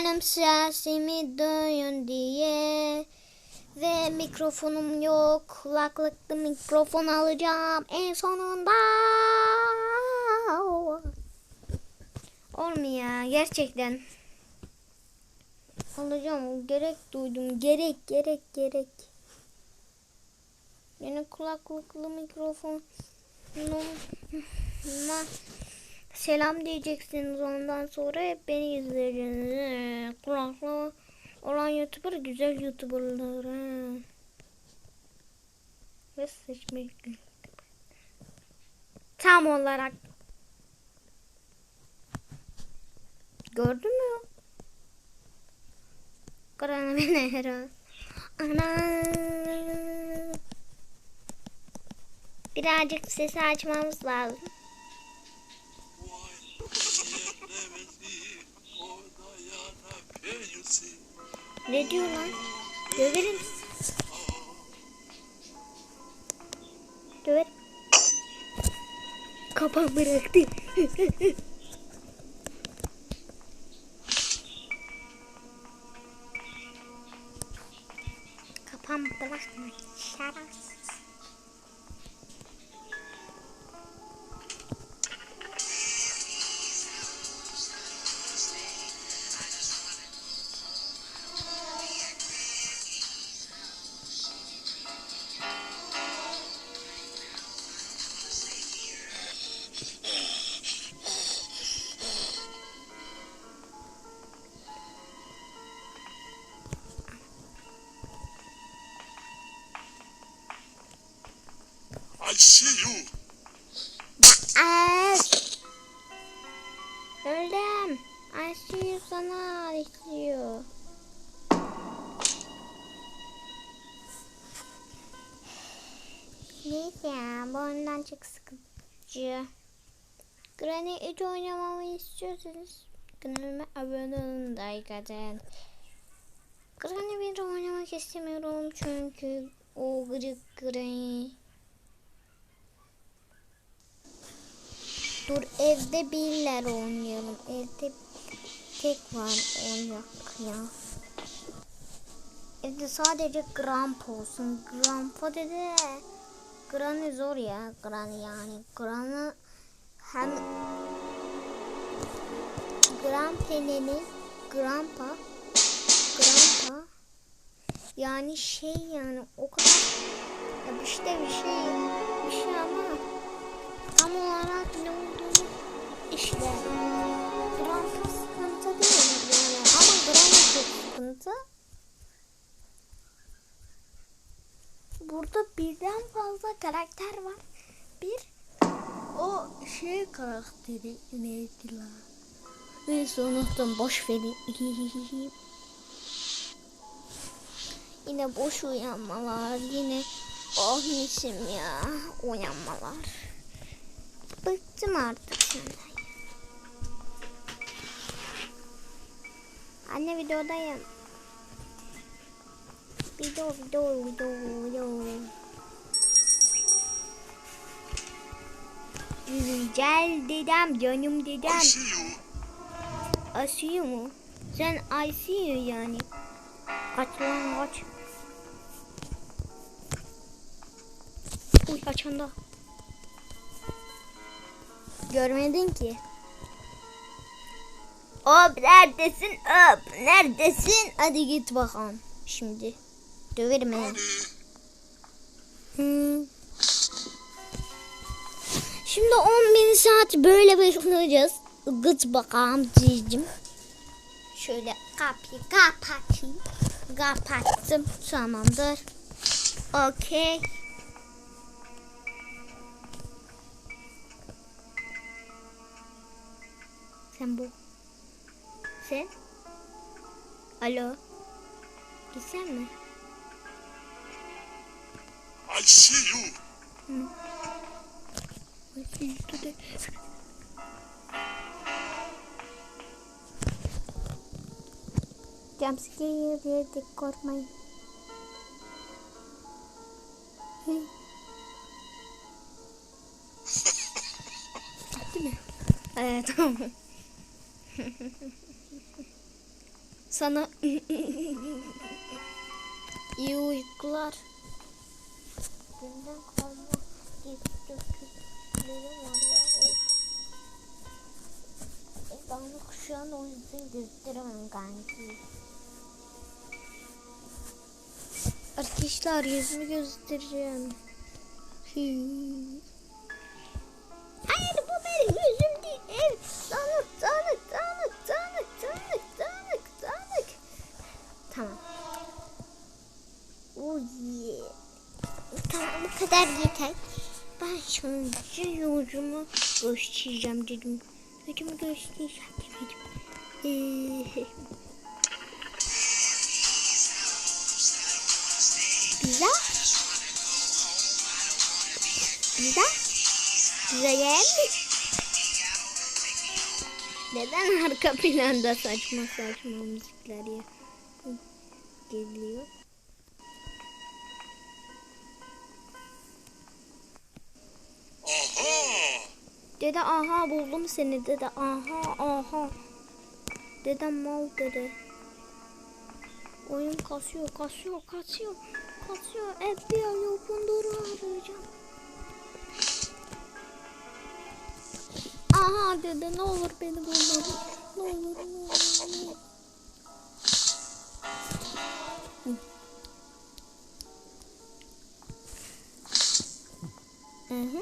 Benim sesimi duyun diye. Ve mikrofonum yok. Kulaklıklı mikrofon alacağım en sonunda. Olmuyor gerçekten. Alacağım. Gerek duydum. Gerek gerek gerek. Yeni kulaklıklı mikrofon. Selam diyeceksiniz ondan sonra beni izleyeceksiniz. Kulaklı olan YouTuber güzel YouTuberlar. Ve seçmek. Tam olarak. Gördün mü? Kur'an'ı beni. Ana. Birazcık sesi açmamız lazım. Ne diyor lan? Döverim. Döverim. Kapan bıraktı. Kapan bırakma. Şerefsiz. See you. Aş. Öldüm. Aşıyor sana aşıyor. Neyse ya bu oyundan çok sıkıcı. Granny 3 oynamamı istiyorsanız kanalıma abone olun da atın. Granny 1 oynamak istemiyorum çünkü o gıcık Granny. Dur evde birler oynayalım. Evde tek var oynak ya. Evde sadece Grandpa olsun. Grandpa dedi. Granny zor ya. Granny yani. Granny hem Grandpa'nın Grandpa Grandpa yani şey yani o kadar ya işte bir şey bir şey ama tam olarak ne olduğunu işte Grandpa sıkıntı değil yani ama Granny çok sıkıntı. Burada birden fazla karakter var. Bir o şey karakteri neydi la? Neyse unuttum boş verin. yine boş uyanmalar yine oh misim ya uyanmalar. Bıktım artık senden. Anne videodayım. Video video video video. Güzel dedem canım dedem. I see you. Asiyor mu? Sen Asiyor yani. Kaç lan kaç. Uy açanda. Görmedin ki. Hop neredesin? Hop neredesin? Hadi git bakalım. Şimdi döverim. Hmm. Şimdi 10 bin saat böyle bekleyeceğiz. Gıt bakalım diyeceğim. Şöyle kapıyı kapatayım. Kapattım. Tamamdır. Okey. Sen bu. Sen? Alo. Gitsen mi? I see you. Jumpscare diye de korkmayın. Değil mi? Evet tamam. Sana iyi uykular. Günden kalma gizli döküntüleri var ya evde. E, dağınık şu an o yüzden gösteremem kanki. Arkadaşlar yüzümü göstereceğim. Hii. Kadar yeter. Ben şimdi yüzümü göstereceğim dedim. Yüzümü göstereceğim dedim. Ee, Pizza? Pizza? Pizza geldi. Neden arka planda saçma saçma müzikler ya geliyor? Dede aha buldum seni dede aha aha. Dedem mal dede. Oyun kasıyor kasıyor kasıyor kasıyor. FBI Opendoor'u arayacağım. Aha dede ne olur beni bulma. Ne olur ne olur ne olur. Hı.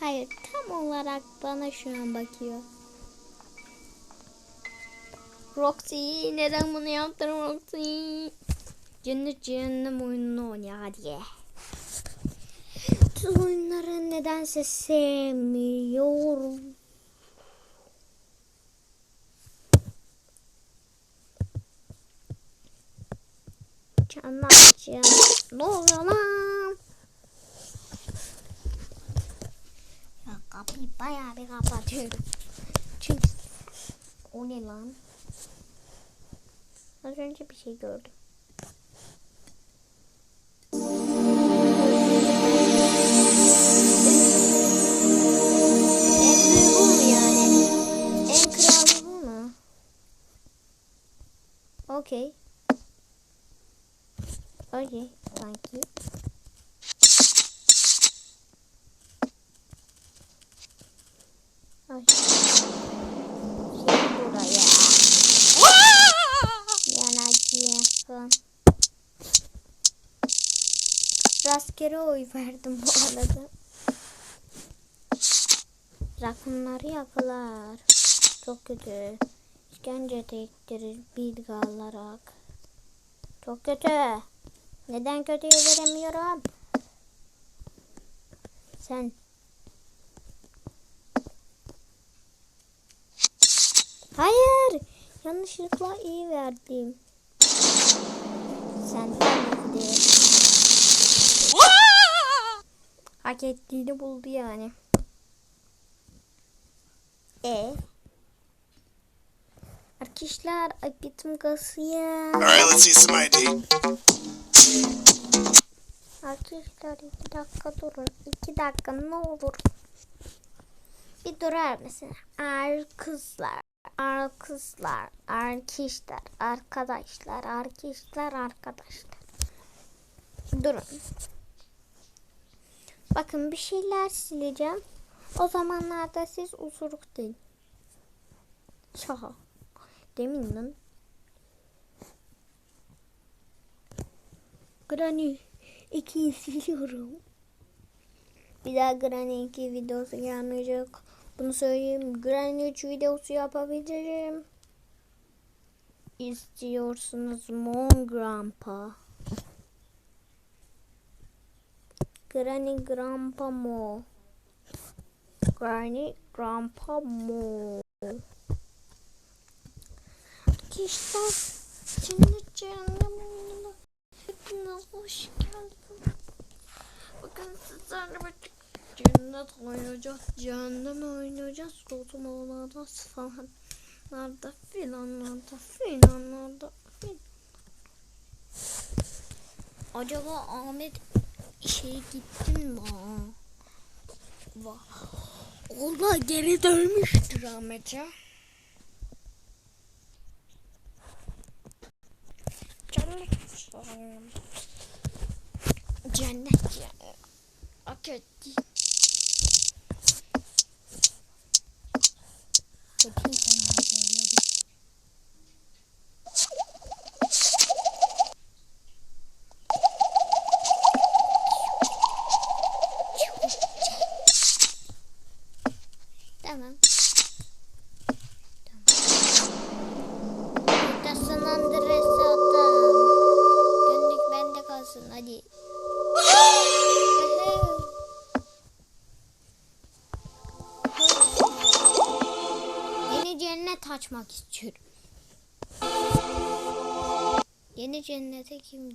Hayır, tam olarak bana şu an bakıyor. Roxy, neden bunu yaptın Roxy? Cennet cehennem oyununu oynuyor diye. Tüm oyunları nedense sevmiyorum. Çanakçı. Ne oluyor lan? Ya kapıyı bayağı bir kapatıyorum. Çünkü o ne lan? Az önce bir şey gördüm. En büyüğü bu mu yani? En kralı bu mu? Okey. Okey. Sanki. Ay. Gel buraya. Yanacağım. Rastgele oy verdim bu arada. Rakunları yakalar. Çok kötü. İşkence tektirir bilgi alarak. Çok kötü. Neden kötüyü veremiyorum? Sen. Hayır. Yanlışlıkla iyi verdim. Sen de. Hak ettiğini buldu yani. E. Arkadaşlar apetim kasıyor. Alright, let's see some ID. Arkadaşlar iki dakika durun. İki dakika ne olur. Bir durar mısın? Ar kızlar, ar kızlar, arkadaşlar, arkadaşlar, arkadaşlar, arkadaşlar. Durun. Bakın bir şeyler sileceğim. O zamanlarda siz usuruk deyin. Şaha. Demin Granny 2'yi siliyorum. Bir daha Granny 2 videosu gelmeyecek. Bunu söyleyeyim. Granny 3 videosu yapabilirim. İstiyorsunuz Mon Grandpa. Granny Grandpa Mo. Granny Grandpa Mo. Cennet cehennem oyununa hepiniz hoş geldiniz. Bakın sizlerle birlikte cennet oynayacağız, cehennem oynayacağız, dozmalarda falanlarda filanlarda filanlarda filan. Acaba Ahmet işe gittin mi? Va. Onlar geri dönmüştür Ahmet Cennet. Cennet ya. Hak etti. Bakayım sana istiyorum. Yeni cennete kim